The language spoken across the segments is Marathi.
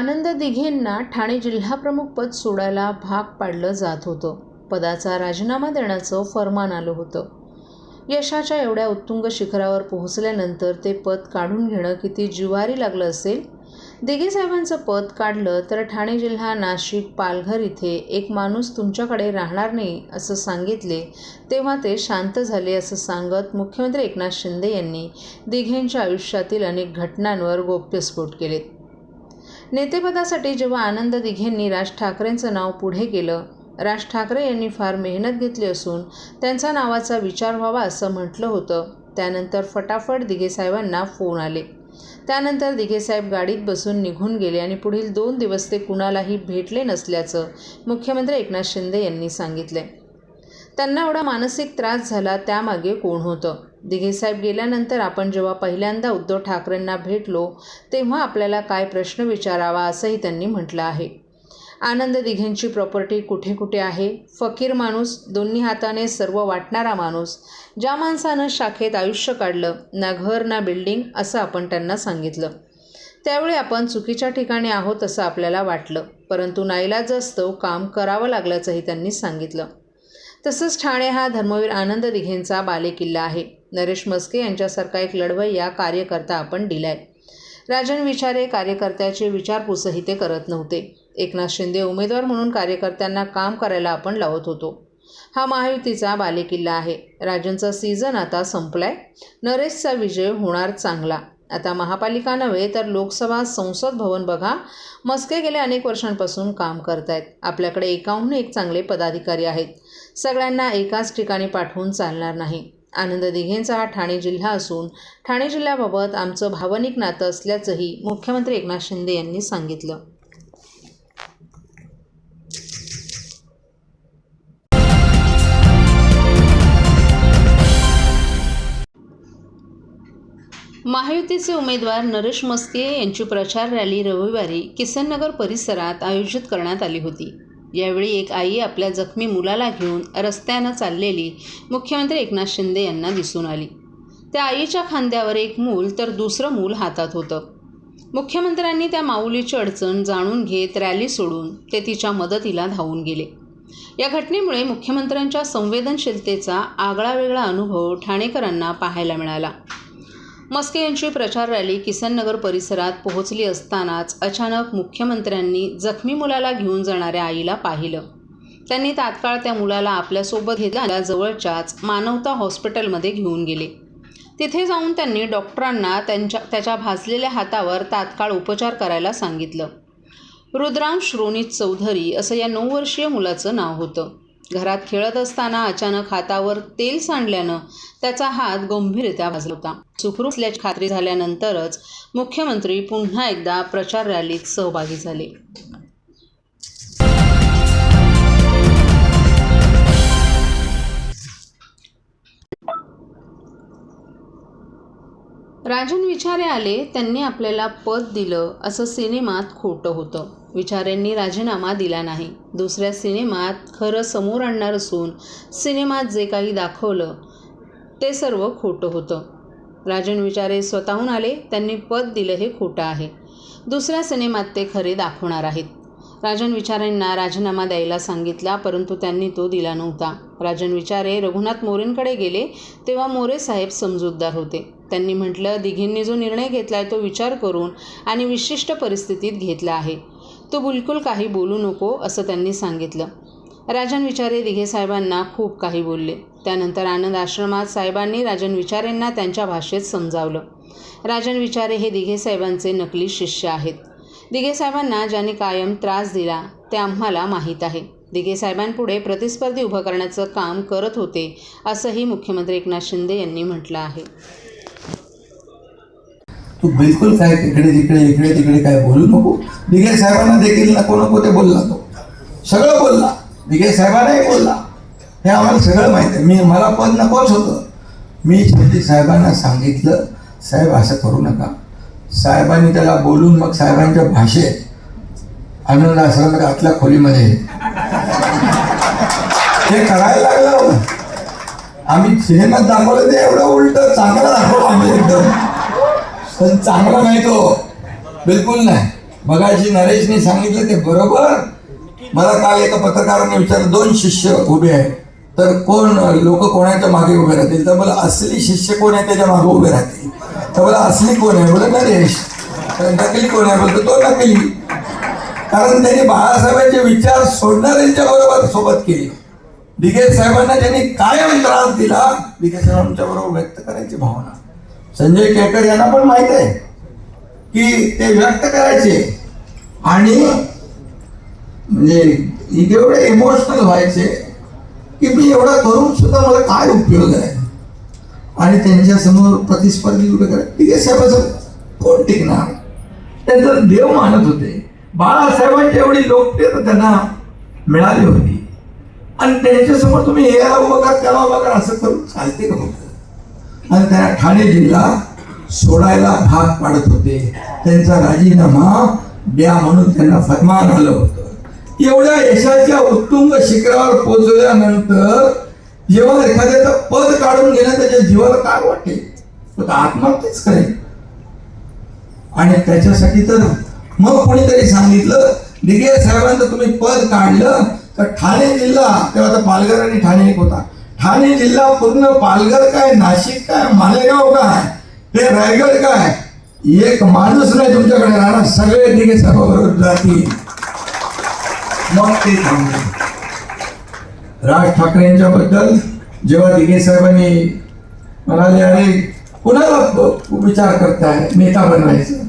आनंद दिघेंना ठाणे जिल्हाप्रमुख पद सोडायला भाग पाडलं जात होतं. पदाचा राजीनामा देण्याचं फरमान आलं होतं. यशाच्या एवढ्या उत्तुंग शिखरावर पोहोचल्यानंतर ते पद काढून घेणं किती जिवारी लागलं असेल? दिघे साहेबांचं पद काढलं तर ठाणे जिल्हा नाशिक पालघर इथे एक माणूस तुमच्याकडे राहणार नाही असं सांगितले तेव्हा ते शांत झाले असं सांगत मुख्यमंत्री एकनाथ शिंदे यांनी दिघेंच्या आयुष्यातील अनेक घटनांवर गोप्यस्फोट केलेत. नेतेपदासाठी जेव्हा आनंद दिघेंनी राज ठाकरेंचं नाव पुढे केलं राज ठाकरे यांनी फार मेहनत घेतली असून त्यांचा नावाचा विचार व्हावा असं म्हटलं होतं. त्यानंतर फटाफट दिघेसाहेबांना फोन आले. त्यानंतर दिघेसाहेब गाडीत बसून निघून गेले आणि पुढील दोन दिवस ते कुणालाही भेटले नसल्याचं मुख्यमंत्री एकनाथ शिंदे यांनी सांगितले त्यांना एवढा मानसिक त्रास झाला त्यामागे कोण होतं? दिघेसाहेब गेल्यानंतर आपण जेव्हा पहिल्यांदा उद्धव ठाकरेंना भेटलो तेव्हा आपल्याला काय प्रश्न विचारावा असंही त्यांनी म्हटलं आहे. आनंद दिघेंची प्रॉपर्टी कुठे कुठे आहे? फकीर माणूस दोन्ही हाताने सर्व वाटणारा माणूस ज्या माणसानं शाखेत आयुष्य काढलं ना घर ना बिल्डिंग असं आपण त्यांना सांगितलं. त्यावेळी आपण चुकीच्या ठिकाणी आहोत असं आपल्याला वाटलं परंतु नाईलाज असतो काम करावं लागल्याचंही त्यांनी सांगितलं. तसंच ठाणे हा धर्मवीर आनंद दिघेंचा बालेकिल्ला आहे. नरेश मस्के यांच्यासारखा एक लढवय या कार्यकर्ता आपण दिलाय. राजन विचारे कार्यकर्त्याचे विचारपूसही ते करत नव्हते. एकनाथ शिंदे उमेदवार म्हणून कार्यकर्त्यांना काम करायला आपण लावत होतो. हा महायुतीचा बालेकिल्ला आहे. राजनचा सीझन आता संपलाय. नरेशचा विजय होणार चांगला. आता महापालिका नव्हे तर लोकसभा संसद भवन बघा. मस्के गेल्या अनेक वर्षांपासून काम करतायत. आपल्याकडे एकाहून एक चांगले पदाधिकारी आहेत. सगळ्यांना एकाच ठिकाणी पाठवून चालणार नाही. आनंद दिघेंचा हा ठाणे जिल्हा असून ठाणे जिल्ह्याबाबत आमचं भावनिक नातं असल्याचंही मुख्यमंत्री एकनाथ शिंदे यांनी सांगितलं. महायुतीचे उमेदवार नरेश मस्के यांची प्रचार रॅली रविवारी किसननगर परिसरात आयोजित करण्यात आली होती. यावेळी एक आई आपल्या जखमी मुलाला घेऊन रस्त्यानं चाललेली मुख्यमंत्री एकनाथ शिंदे यांना दिसून आली. त्या आईच्या खांद्यावर एक मूल तर दुसरं मूल हातात होतं. मुख्यमंत्र्यांनी त्या माऊलीची अडचण जाणून घेत रॅली सोडून ते तिच्या मदतीला धावून गेले. या घटनेमुळे मुख्यमंत्र्यांच्या संवेदनशीलतेचा आगळा वेगळा अनुभव ठाणेकरांना पाहायला मिळाला. मस्के यांची प्रचार रॅली किसननगर परिसरात पोहोचली असतानाच अचानक मुख्यमंत्र्यांनी जखमी मुलाला घेऊन जाणाऱ्या आईला पाहिलं. त्यांनी तात्काळ त्या मुलाला आपल्यासोबत घेतल्या जवळच्याच मानवता हॉस्पिटलमध्ये घेऊन गेले. तिथे जाऊन त्यांनी डॉक्टरांना त्यांच्या त्याच्या भाजलेल्या हातावर तात्काळ उपचार करायला सांगितलं. रुद्रांश रोनित चौधरी असं या नऊ वर्षीय मुलाचं नाव होतं. घरात खेळत असताना अचानक हातावर तेल सांडल्यानं त्याचा हात गंभीररित्या भाजला होता. सुखरू असल्याची खात्री झाल्यानंतरच मुख्यमंत्री पुन्हा एकदा प्रचार रॅलीत सहभागी झाले. राजन विचारे आले त्यांनी आपल्याला पद दिलं असं सिनेमात खोटं होतं. विचारेंनी राजीनामा दिला नाही. दुसऱ्या सिनेमात खरं समोर आणणार असून सिनेमात जे काही दाखवलं ते सर्व खोटं होतं. राजन विचारे स्वतःहून आले त्यांनी पद दिलं हे खोटं आहे. दुसऱ्या सिनेमात ते खरे दाखवणार आहेत. राजन विचारेंना राजीनामा द्यायला सांगितला परंतु त्यांनी तो दिला नव्हता. राजन विचारे रघुनाथ मोरेंकडे गेले तेव्हा मोरे साहेब समजूतदार होते. त्यांनी म्हटलं दिघींनी जो निर्णय घेतला आहे तो विचार करून आणि विशिष्ट परिस्थितीत घेतला आहे. तो बिलकुल काही बोलू नको असं त्यांनी सांगितलं. राजन विचारे दिघे साहेबांना खूप काही बोलले. त्यानंतर आनंद आश्रमात साहेबांनी राजन विचारेंना त्यांच्या भाषेत समजावलं. राजन विचारे हे दिघे साहेबांचे नकली शिष्य आहेत. दिघे साहेबांना ज्यांनी कायम त्रास दिला ते आम्हाला माहीत आहे. दिघे साहेबांपुढे प्रतिस्पर्धी उभं करण्याचं काम करत होते असंही मुख्यमंत्री एकनाथ शिंदे यांनी म्हटलं आहे. तू बिलकुल काय तिकडे तिकडे इकडे तिकडे काय बोलू नको. दिघे साहेबांना देखील नको नको ते बोलला तो. सगळं बोलला. दिघे साहेबांनाही बोलला. हे आम्हाला सगळं माहीत आहे. मी मला पद नकोच होतं. मी शेवटी साहेबांना सांगितलं साहेब असं करू नका. साहेबांनी त्याला बोलून मग साहेबांच्या भाषेत आनंद आश्रमात आतल्या खोलीमध्ये हे करायला लागलं आम्ही सिनेमात दाखवलं ते एवढं उलट चांगलं दाखवलं आम्ही एकदम. पण चांगला नाही तो. बिलकुल नाही. मगाशी नरेशने सांगितलं ते बरोबर. मला काल एका पत्रकाराने विचारलं दोन शिष्य उभे आहेत तर कोण लोक कोणाच्या मागे उभे राहतील? तर मला असली शिष्य कोण आहे त्याच्यामागे उभे राहतील? तर मला असली कोण आहे? बोला नरेश. तर नकली कोण आहे? बोलतो तो नकली. कारण त्यांनी बाळासाहेबांचे विचार सोडणाऱ्यांच्या बरोबर सोबत केले. दिघे साहेबांना त्यांनी कायम त्रास दिला. दिघे साहेबांच्या बरोबर व्यक्त करायची भावना. संजय केळकर यांना पण माहीत आहे की ते व्यक्त करायचे. आणि म्हणजे एवढे इमोशनल व्हायचे की मी एवढं करून सुद्धा मला काय उपयोग आहे? आणि त्यांच्यासमोर प्रतिस्पर्धी उभे करा ठीक आहे साहेबाचं कोण टिकणार? त्यांचं देव मानत होते. बाळासाहेबांची एवढी लोकप्रियता त्यांना मिळाली होती. आणि त्यांच्यासमोर तुम्ही याला उभं त्याला उभं असं करून चालते का आणि त्यांना ठाणे जिल्हा सोडायला भाग पाडत होते. त्यांचा राजीनामा द्या म्हणून त्यांना फरमान आलं होतं. एवढ्या यशाच्या उत्तुंग शिखरावर पोचल्यानंतर जेव्हा एखाद्याचं पद काढून घेणं त्याच्या जीवाला काय वाटेल तर आत्महत्येच करेल. आणि त्याच्यासाठी तर मग कोणीतरी सांगितलं दिगे साहेबांचं तुम्ही पद काढलं तर ठाणे जिल्हा तेव्हा आता पालघर आणि ठाणे एक होता. ठाणे जिल्हा पूर्ण पालघर काय नाशिक काय मालेगाव काय ते रायगड काय? एक माणूस नाही तुमच्याकडे राहणार सगळे दिघे सभागृहात जातील मग ते थांबले राज ठाकरेंच्या बद्दल जेव्हा दिघे साहेबांनी म्हणाले अरे कुणाला विचार करताय? नेता बनवायचं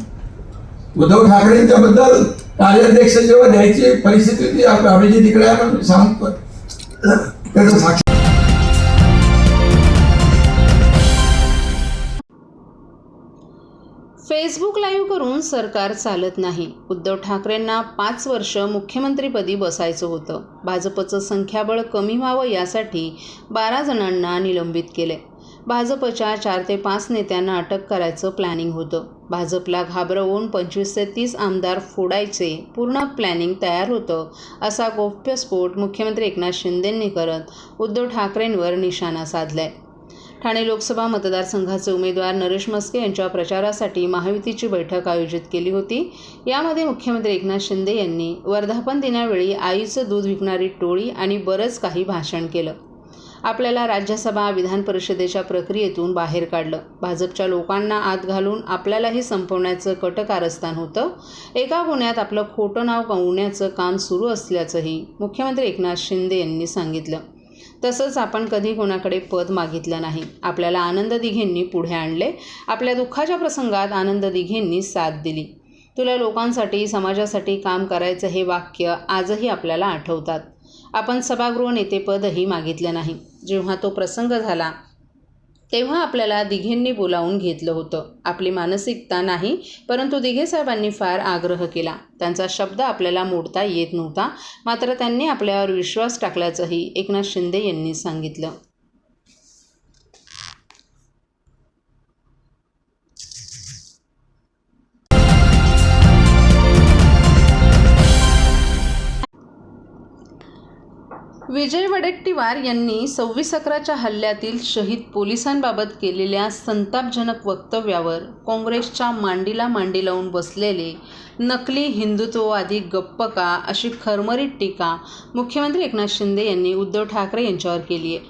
उद्धव ठाकरेंच्या बद्दल कार्याध्यक्ष जेव्हा द्यायची परिस्थिती होती आप- अभिजित इकडे आपण सांगतो. त्याचं साक्ष फेसबुक लाईव्ह करून सरकार चालत नाही. उद्धव ठाकरेंना पाच वर्ष मुख्यमंत्रीपदी बसायचं होतं. भाजपचं संख्याबळ कमी व्हावं यासाठी बारा जणांना निलंबित केले भाजपच्या चार ते पाच नेत्यांना अटक करायचं प्लॅनिंग होतं. भाजपला घाबरवून पंचवीस ते तीस आमदार फोडायचे पूर्ण प्लॅनिंग तयार होतं असा गोप्यस्फोट मुख्यमंत्री एकनाथ शिंदेंनी करत उद्धव ठाकरेंवर निशाणा साधलाय. ठाणे लोकसभा मतदारसंघाचे उमेदवार नरेश मस्के यांच्या प्रचारासाठी महायुतीची बैठक आयोजित केली होती. यामध्ये मुख्यमंत्री एकनाथ शिंदे यांनी वर्धापन दिनावेळी आईचं दूध विकणारी टोळी आणि बरंच काही भाषण केलं. आपल्याला राज्यसभा विधान परिषदेच्या प्रक्रियेतून बाहेर काढलं. भाजपच्या लोकांना आत घालून आपल्यालाही संपवण्याचं कटकारस्थान होतं. एका गुन्ह्यात आपलं खोटं नाव कमवण्याचं काम सुरू असल्याचंही मुख्यमंत्री एकनाथ शिंदे यांनी सांगितलं. तसंच आपण कधी कोणाकडे पद मागितलं नाही. आपल्याला आनंद दिघेंनी पुढे आणले. आपल्या दुःखाच्या प्रसंगात आनंद दिघेंनी साथ दिली. तुला लोकांसाठी समाजासाठी काम करायचं हे वाक्य आजही आपल्याला आठवतात. आपण सभागृह नेतेपदही मागितलं नाही. जेव्हा तो प्रसंग झाला तेव्हा आपल्याला दिघेंनी बोलावून घेतलं होतं. आपली मानसिकता नाही परंतु दिघे साहेबांनी फार आग्रह केला. त्यांचा शब्द आपल्याला मोडता येत नव्हता मात्र त्यांनी आपल्यावर विश्वास टाकल्याचंही एकनाथ शिंदे यांनी सांगितलं. विजय वडेट्टीवार यांनी सव्वीस अकराच्या हल्ल्यातील शहीद पोलिसांबाबत केलेल्या संतापजनक वक्तव्यावर काँग्रेसच्या मांडीला मांडी लावून बसलेले नकली हिंदुत्ववादी गप्प का अशी खरमरीत टीका मुख्यमंत्री एकनाथ शिंदे यांनी उद्धव ठाकरे यांच्यावर केली आहे.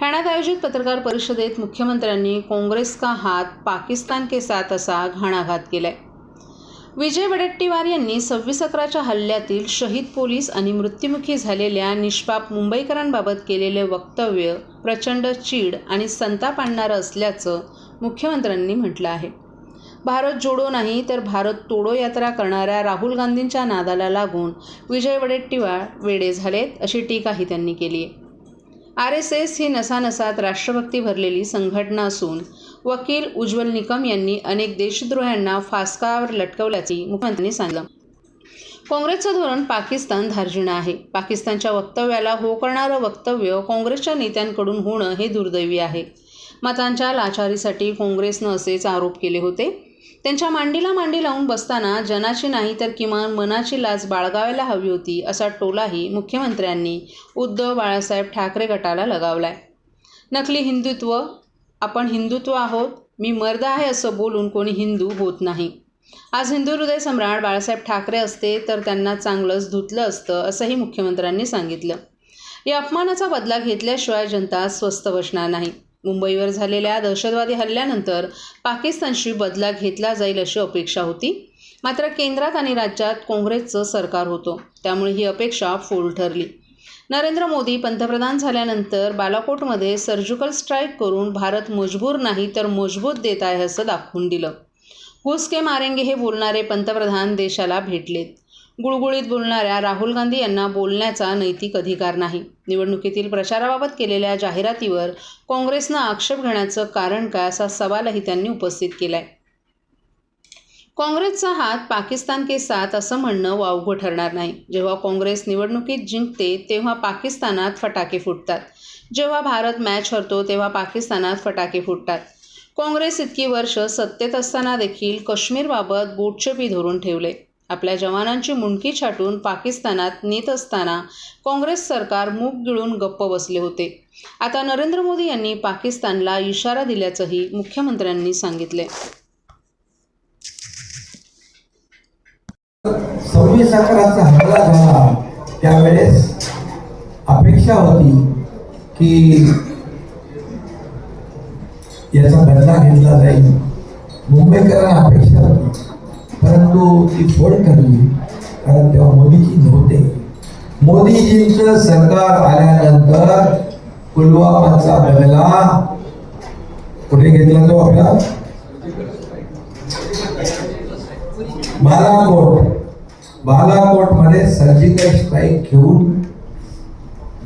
ठाण्यात आयोजित पत्रकार परिषदेत मुख्यमंत्र्यांनी काँग्रेस का हात पाकिस्तान के साथ असा घाणाघात केला आहे विजय वडेट्टीवार यांनी सव्वीस अकराच्या हल्ल्यातील शहीद पोलीस आणि मृत्युमुखी झालेल्या निष्पाप मुंबईकरांबाबत केलेले वक्तव्य प्रचंड चीड आणि संताप आणणारं असल्याचं मुख्यमंत्र्यांनी म्हटलं आहे. भारत जोडो नाही तर भारत तोडो यात्रा करणाऱ्या राहुल गांधींच्या नादाला लागून विजय वडेट्टीवार वेडे झालेत अशी टीकाही त्यांनी केली आहे. आर एस एस ही नसानसात राष्ट्रभक्ती भरलेली संघटना असून वकील उज्ज्वल निकम यांनी अनेक देशद्रोह्यांना फासकावर लटकवल्याचे मुख्यमंत्र्यांनी सांगितलं. काँग्रेसचं धोरण पाकिस्तान धार्जिणं आहे. पाकिस्तानच्या वक्तव्याला हो करणारं वक्तव्य काँग्रेसच्या नेत्यांकडून होणं हे दुर्दैवी आहे. मतांच्या लाचारीसाठी काँग्रेसनं असेच आरोप केले होते. त्यांच्या मांडीला मांडी लावून बसताना जनाची नाही तर किमान मनाची लाज बाळगावायला हवी होती असा टोलाही मुख्यमंत्र्यांनी उद्धव बाळासाहेब ठाकरे गटाला लगावलाय. नकली हिंदुत्व आपण हिंदुत्व आहोत मी मर्द आहे असं बोलून कोणी हिंदू होत नाही. आज हिंदू हृदय सम्राट बाळासाहेब ठाकरे असते तर त्यांना चांगलंच धुतलं असतं असंही मुख्यमंत्र्यांनी सांगितलं. या अपमानाचा बदला घेतल्याशिवाय जनता स्वस्थ बसणार नाही. मुंबईवर झालेल्या दहशतवादी हल्ल्यानंतर पाकिस्तानशी बदला घेतला जाईल अशी अपेक्षा होती. मात्र केंद्रात आणि राज्यात काँग्रेसचं सरकार होतं त्यामुळे ही अपेक्षा फोल ठरली. नरेंद्र मोदी पंतप्रधान झाल्यानंतर बालाकोटमध्ये सर्जिकल स्ट्राईक करून भारत मजबूर नाही तर मजबूत देत आहे असं दाखवून दिलं. घुसके मारेंगे हे बोलणारे पंतप्रधान देशाला भेटलेत. गुळगुळीत बोलणाऱ्या राहुल गांधी यांना बोलण्याचा नैतिक अधिकार नाही. निवडणुकीतील प्रचाराबाबत केलेल्या जाहिरातीवर काँग्रेसनं आक्षेप घेण्याचं कारण काय असा सवालही त्यांनी उपस्थित केला आहे काँग्रेसचा हात पाकिस्तान के साथ असं म्हणणं वावगं ठरणार नाही. जेव्हा काँग्रेस निवडणुकीत जिंकते तेव्हा पाकिस्तानात फटाके फुटतात. जेव्हा भारत मॅच हरतो तेव्हा पाकिस्तानात फटाके फुटतात. काँग्रेस इतकी वर्ष सत्तेत असताना देखील काश्मीरबाबत बोटचेपी धरून ठेवले. आपल्या जवानांची मुंडकी छाटून पाकिस्तानात नेत असताना काँग्रेस सरकार मूग गिळून गप्प बसले होते. आता नरेंद्र मोदी यांनी पाकिस्तानला इशारा दिल्याचंही मुख्यमंत्र्यांनी सांगितले. सव्वीस अकराचा हमला झाला त्यावेळेस अपेक्षा होती की याचा बदला घेतला जाईल. मुंबईकरांना अपेक्षा होती परंतु ती फोड ठरली कारण तेव्हा मोदीजी नव्हते. मोदीजींचं सरकार आल्यानंतर पुलवामाचा बदला कुठे घेतला तो आपला? बालाकोट. बालाकोटमध्ये सर्जिकल स्ट्राईक घेऊन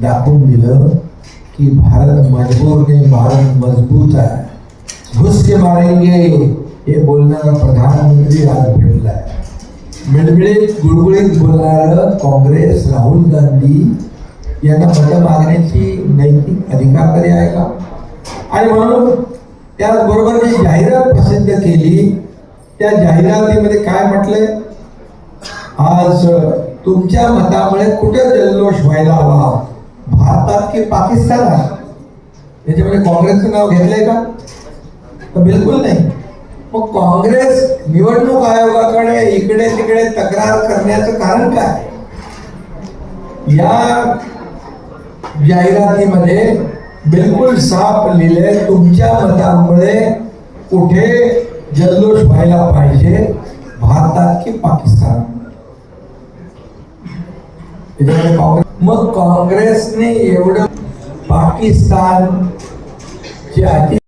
दाखवून दिलं की भारत मजबूर नाही भारत मजबूत आहे. घुस के मारेंगे हे बोलणारा प्रधानमंत्री आज आहे मिळमिळीत गुळगुळीत बोलणारं काँग्रेस राहुल गांधी यांना मतं मागण्याची नैतिक अधिकार तरी आहे का? आणि म्हणून त्याचबरोबर जी जाहिरात प्रसिद्ध केली त्या जाहिरातीमध्ये काय म्हटलंय? आज तुमच्या मतामुळे कुठे जल्लोष व्हायला हवा? भारतात की पाकिस्तानात? याच्यामध्ये काँग्रेसचं नाव घेतलंय का? तर बिलकुल नाही. मग काँग्रेस निवडणूक आयोगाकडे इकडे तिकडे तक्रार करण्याचं कारण काय? या जाहिरातीमध्ये बिलकुल साफ लिहिले तुमच्या मतामुळे कुठे जल्लोष व्हायला पाहिजे? भारतात की पाकिस्तान काँग्रेस मग काँग्रेसने एवढं पाकिस्तान चे